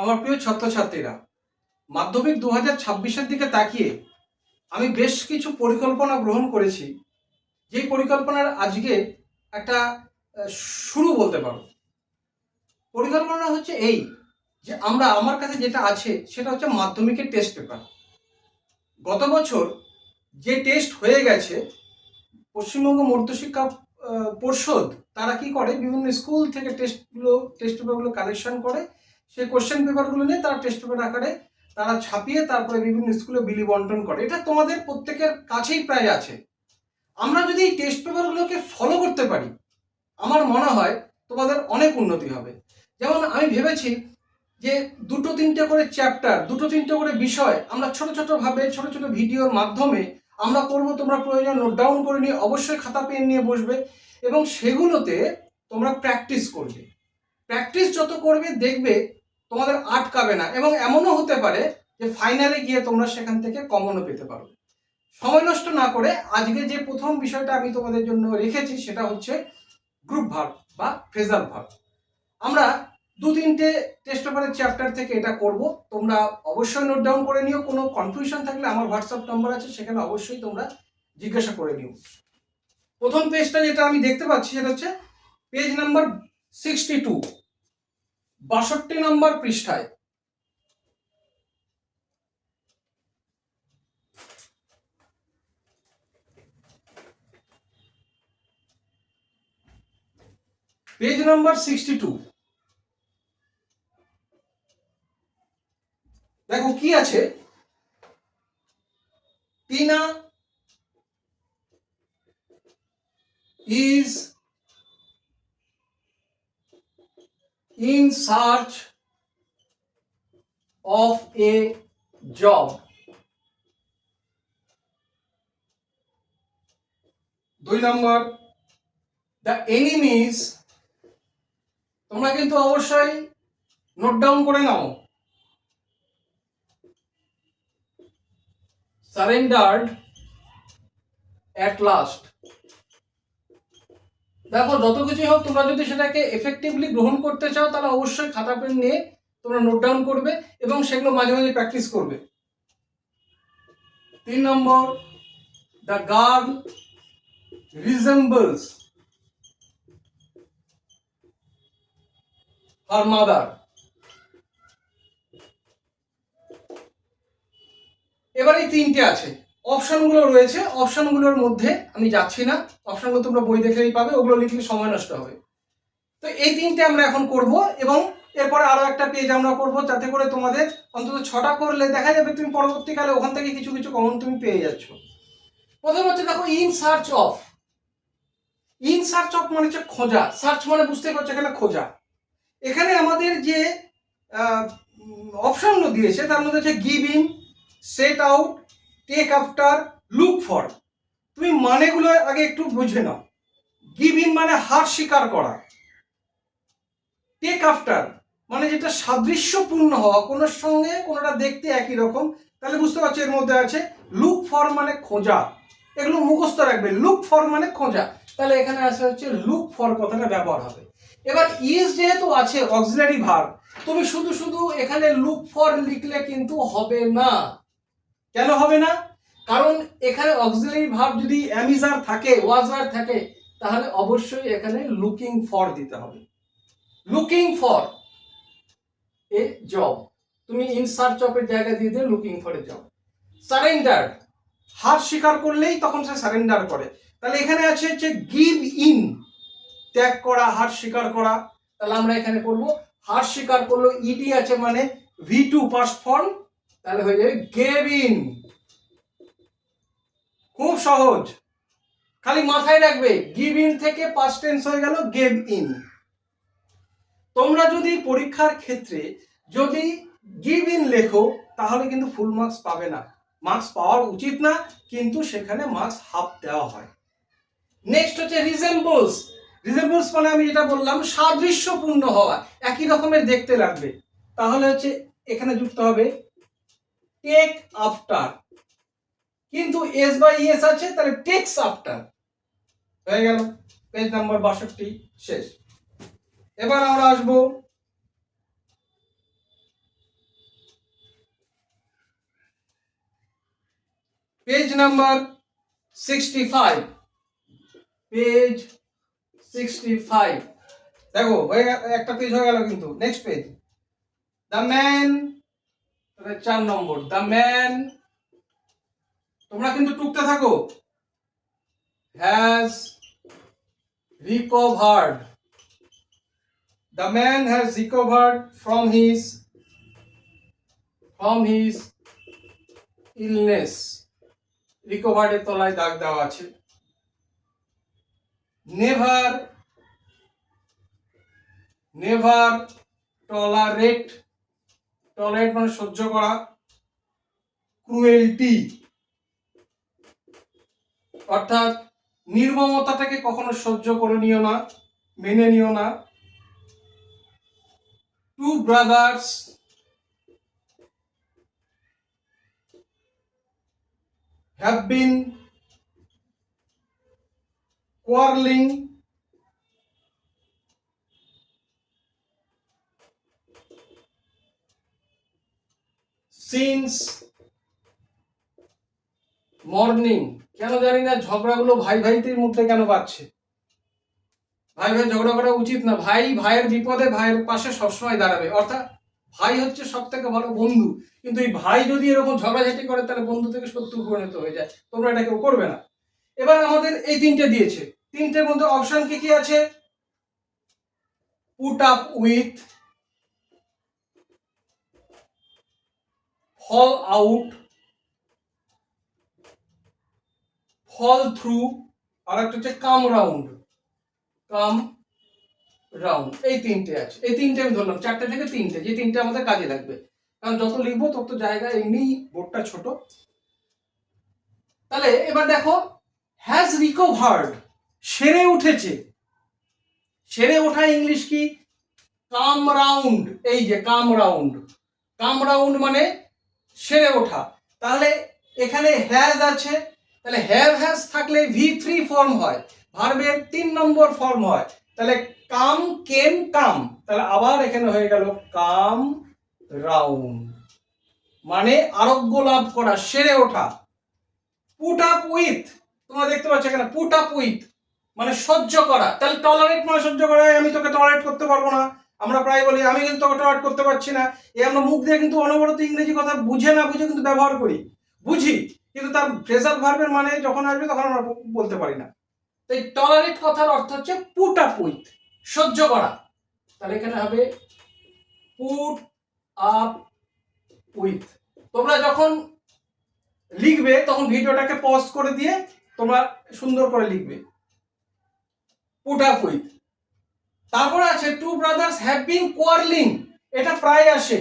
আমার প্রিয় ছাত্রছাত্রীরা, মাধ্যমিক দু হাজার ছাব্বিশের দিকে তাকিয়ে আমি বেশ কিছু পরিকল্পনা গ্রহণ করেছি। যেই পরিকল্পনার আজকে একটা শুরু বলতে পারো। পরিকল্পনা হচ্ছে এই, যে আমরা আমার কাছে যেটা আছে, সেটা হচ্ছে মাধ্যমিকের টেস্ট পেপার গত বছর যে টেস্ট হয়ে গেছে, পশ্চিমবঙ্গ মধ্যশিক্ষা পর্ষদ, তারা কি করে? বিভিন্ন স্কুল থেকে টেস্টগুলো টেস্ট পেপারগুলো কালেকশন করে সেই কোশ্চেন পেপারগুলো নিয়ে তারা টেস্ট পেপার আকারে তারা ছাপিয়ে তারপরে বিভিন্ন স্কুলে বিলি বন্টন করে। এটা তোমাদের প্রত্যেকের কাছেই প্রায় আছে। আমরা যদি এই টেস্ট পেপারগুলোকে ফলো করতে পারি, আমার মনে হয় তোমাদের অনেক উন্নতি হবে। যেমন আমি ভেবেছি যে দুটো তিনটে করে চ্যাপ্টার দুটো তিনটে করে বিষয় আমরা ছোট ছোট ভাবে, ছোট ছোট ভিডিওর মাধ্যমে আমরা করব, তোমরা প্রয়োজন নোট ডাউন করে নিয়ে অবশ্যই খাতা পেন নিয়ে বসবে এবং সেগুলোতে তোমরা প্র্যাকটিস করবে। প্র্যাকটিস যত করবে, দেখবে তোমাদের আটকাবে না। এবং এমনও হতে পারে যে ফাইনালে গিয়ে তোমরা সেখান থেকে কমনও পেতে পারো। সময় নষ্ট না করে আজকে যে প্রথম বিষয়টা আমি তোমাদের জন্য রেখেছি সেটা হচ্ছে গ্রুপ ভার্ব বা ফ্রেজাল ভার্ব আমরা দু তিনটে টেস্ট পেপারের চ্যাপ্টার থেকে এটা করব। তোমরা অবশ্যই নোট ডাউন করে নিও। কোনো কনফিউশন থাকলে আমার হোয়াটসঅ্যাপ নম্বর আছে, সেখানে অবশ্যই তোমরা জিজ্ঞাসা করে নিও। প্রথম পেজটা যেটা আমি দেখতে পাচ্ছি সেটা হচ্ছে পেজ নাম্বার সিক্সটি টু বাষট্টি নম্বর পৃষ্ঠায়। Page number sixty two. দেখো কি আছে? Tina is in search of a job. দুই নম্বর দ্য এনিমিজ তোমরা কিন্তু অবশ্যই নোট ডাউন করে নাও সারেন্ডার্ড অ্যাট লাস্ট দেখো, যত কিছুই হোক, তোমরা যদি সেটাকে এফেক্টিভলি গ্রহণ করতে চাও, তাহলে অবশ্যই খাতা পেন নিয়ে তোমরা নোট ডাউন করবে এবং সেগুলো মাঝে মাঝে প্র্যাকটিস করবে। তিন নম্বর the girl resembles her mother এবার এই তিনটে আছে। অপশনগুলো রয়েছে। অপশনগুলোর মধ্যে আমি যাচ্ছি না। অপশনগুলো তোমরা বই দেখলেই পাবে। ওগুলো লিখলে সময় নষ্ট হবে। তো এই তিনটে আমরা এখন করব এবং এরপরে আরও একটা পেজ আমরা করব যাতে করে তোমাদের অন্তত ছটা করলে দেখা যাবে তুমি পরবর্তীকালে ওখান থেকে কিছু কিছু কমন তুমি পেয়ে যাচ্ছ। প্রথম হচ্ছে দেখো in search of in search of মানে হচ্ছে খোঁজা। সার্চ মানে বুঝতে পারছ এখানে খোঁজা। এখানে আমাদের যে অপশনগুলো দিয়েছে, তার মধ্যে হচ্ছে give in set out take after look for তুমি মানেগুলো আগে একটু বুঝে নাও। গিভ ইন মানে হার স্বীকার করা। টেক আফটার মানে যেটা সাদৃশ্যপূর্ণ হওয়া কোনোর সঙ্গে কোনোটা দেখতে একই রকম। তাহলে বুঝতে পারছ এর মধ্যে আছে লুক ফর মানে খোঁজা। এগুলো মুখস্থ রাখবে। লুক ফর মানে খোঁজা। তাহলে এখানে আসে হচ্ছে লুক ফর কথাটা ব্যবহার হবে। এবার ইজ যেহেতু আছে অক্সিলারি ভার তুমি শুধু শুধু এখানে লুক ফর লিখলে কিন্তু হবে না। কেন হবে না? কারণ এখানে অক্সিলারি ভার্ব যদি অ্যামিজার থাকে ওয়াজার থাকে, তাহলে অবশ্যই এখানে লুকিং ফর দিতে হবে। লুকিং ফর এ জব তুমি ইন সার্চ এর জায়গা দিয়ে দিয়ে looking for a job surrender হার স্বীকার করলেই তখন সে সারেন্ডার করে। তাহলে এখানে আছে হচ্ছে গিভ ইন ত্যাগ করা, হার স্বীকার করা। তাহলে আমরা এখানে করব, হার স্বীকার করল ইডি আছে মানে ভি টু পাস্ট ফর্ম তাহলে হয়ে যাবে গেভ ইন খুব সহজ। খালি মাথায় রাখবে গিভ ইন থেকে পাস্ট টেন্স হয়ে গেল গেভ ইন তোমরা যদি পরীক্ষার ক্ষেত্রে যদি গিভ ইন লেখো, তাহলে কিন্তু ফুল মার্কস পাবে না। মার্কস পাওয়ার উচিত না, কিন্তু সেখানে মার্কস হাফ দেওয়া হয়। নেক্সট হচ্ছে রিজেম্বলস রিজেম্বলস মানে আমি যেটা বললাম, সাদৃশ্যপূর্ণ হওয়া, একই রকমের দেখতে লাগবে। তাহলে হচ্ছে এখানে যুক্ত হবে টেক আফটার কিন্তু এস বাই এস আছে, তাহলে টেক্স আফটার হয়ে গেল। পেজ নাম্বার বাষট্টি, শেষ। এবার আমরা আসব page number sixty five page sixty five দেখো, হয়ে একটা পেজ হয়ে গেল কিন্তু। নেক্সট পেজ দ্য ম্যান চার নম্বর, দ্য ম্যান। তোমরা কিন্তু টুকতে থাকো। Has recovered. The man has recovered from his from his illness. রিকভার্ডের তলায় দাগ দেওয়া আছে। নেভার নেভার টলারেট টলারেট মানে সহ্য করা। ক্রুয়েলটি অর্থাৎ নির্মমতাটাকে কখনো সহ্য করে নিও না, মেনে নিও না। Two brothers have been quarreling since morning কেন জানি না, ঝগড়াগুলো ভাই ভাইদের মধ্যে কেন বাড়ছে? ভাই ভাই ঝগড়া করা উচিত না। ভাই ভাইয়ের বিপদে ভাইয়ের পাশে সবসময় দাঁড়াবে। অর্থাৎ ভাই হচ্ছে সব থেকে ভালো বন্ধু। কিন্তু এই ভাই যদি এরকম ঝগড়াঝাটি করে, তাহলে বন্ধু থেকে শত্রু পরিণত হয়ে যায়। তোমরা এটা কেউ করবে না। এবার আমাদের এই তিনটে দিয়েছে। তিনটের মধ্যে অপশন কি কি আছে? Put up with fall out fall through আর একটা হচ্ছে কাম রাউন্ড কাম রাউন্ড এই তিনটে আছে। এই তিনটে আমি ধরলাম, চারটে থেকে তিনটে, যে তিনটে আমাদের কাজে লাগবে। কারণ যত লিখব তত জায়গা এমনি বোর্ডটা ছোট। তাহলে এবার দেখো হ্যাজ রিকভার্ড সেরে উঠেছে। সেরে ওঠা ইংলিশ কি? কাম রাউন্ড এই যে কাম রাউন্ড কাম রাউন্ড মানে সেরে ওঠা। তাহলে এখানে হ্যাজ আছে। তাহলে হ্যাভ হ্যাজ থাকলে ভি থ্রি ফর্ম হয়। ভার্বের তিন নম্বর ফর্ম হয়। তাহলে কাম কেম কাম। তাহলে আবার এখানে হয়ে গেল কাম রাউন্ড। মানে আরোগ্য লাভ করা, সেরে ওঠা। পুট আপ উইথ তোমরা দেখতে পাচ্ছ এখানে পুট আপ উইথ মানে সহ্য করা। তাহলে টলারেট মানে সহ্য করা আমি তোকে টলারেট করতে পারব না। আমরা প্রায় বলি, আমি কিন্তু টলারেট করতে পারছি না। এই আমরা মুখ দিয়ে কিন্তু অনবরত ইংরেজি কথা বুঝে না বুঝে কিন্তু ব্যবহার করি। বুঝি, কিন্তু তার ফ্রেজাল ভার্বের মানে যখন আসবে তখন আমরা বলতে পারি না। তো এই টলারেট কথার অর্থ হচ্ছে পুট আপ উইথ সহ্য করা। তাহলে এখানে হবে পুট আপ উইথ তোমরা যখন লিখবে তখন ভিডিওটাকে পজ করে দিয়ে তোমরা সুন্দর করে লিখবে। পুট আপ উইথ তারপরে আছে two brothers have been quarrelling এটা প্রায় আসে।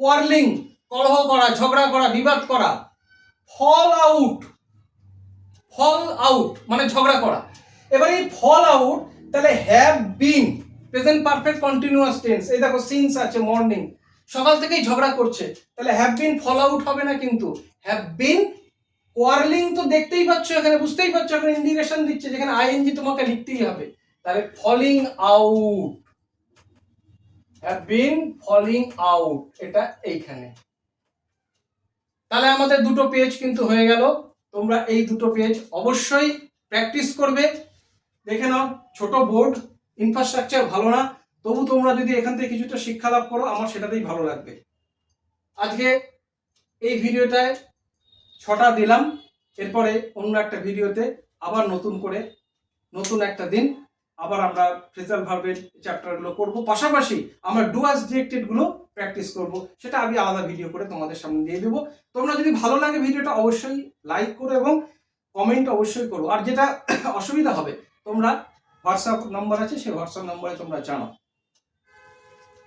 কোয়ারলিং কলহ করা, ঝগড়া করা, বিবাদ করা। ফল আউট ফল আউট মানে ঝগড়া করা। এবার এই ফল আউট তাহলে have been present perfect continuous tense এই দেখো সিন্স আছে মর্নিং সকাল থেকেই ঝগড়া করছে। তাহলে হ্যাভ বিন ফল আউট হবে না কিন্তু। হ্যাভ বিন কোয়ারলিং তো দেখতেই পাচ্ছ এখানে, বুঝতেই পারছ এখানে ইন্ডিকেশন দিচ্ছে, যেখানে আইএনজি তোমাকে লিখতেই হবে। তাহলে falling out have been falling out এটা এইখানে। তাহলে আমাদের দুটো পেজ কিন্তু হয়ে গেল। তোমরা এই দুটো পেজ অবশ্যই প্র্যাকটিস করবে। দেখে নাও, ছোট বোর্ড ইনফ্রাস্ট্রাকচার ভালো না। তবু তোমরা যদি এখান থেকে কিছুটা শিক্ষা লাভ করো, আমার সেটাতেই ভালো লাগবে। আজকে এই ভিডিওটায় ছটা দিলাম। এরপরে অন্য একটা ভিডিওতে আবার নতুন করে, নতুন একটা দিন। আবার আমরা ফ্রেজাল ভার্বের চ্যাপ্টারগুলো করব। পাশাপাশি আমরা ডুয়াস ডিরেক্টেডগুলো প্র্যাকটিস করব। সেটা আমি আলাদা ভিডিও করে তোমাদের সামনে দিয়ে দেবো। তোমরা যদি ভালো লাগে ভিডিওটা অবশ্যই লাইক করো এবং কমেন্ট অবশ্যই করো। আর যেটা অসুবিধা হবে, তোমরা হোয়াটসঅ্যাপ নম্বর আছে, সেই হোয়াটসঅ্যাপ নম্বরে তোমরা জানাও।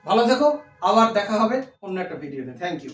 ভালো থেকো, আবার দেখা হবে অন্য একটা ভিডিওতে থ্যাংক ইউ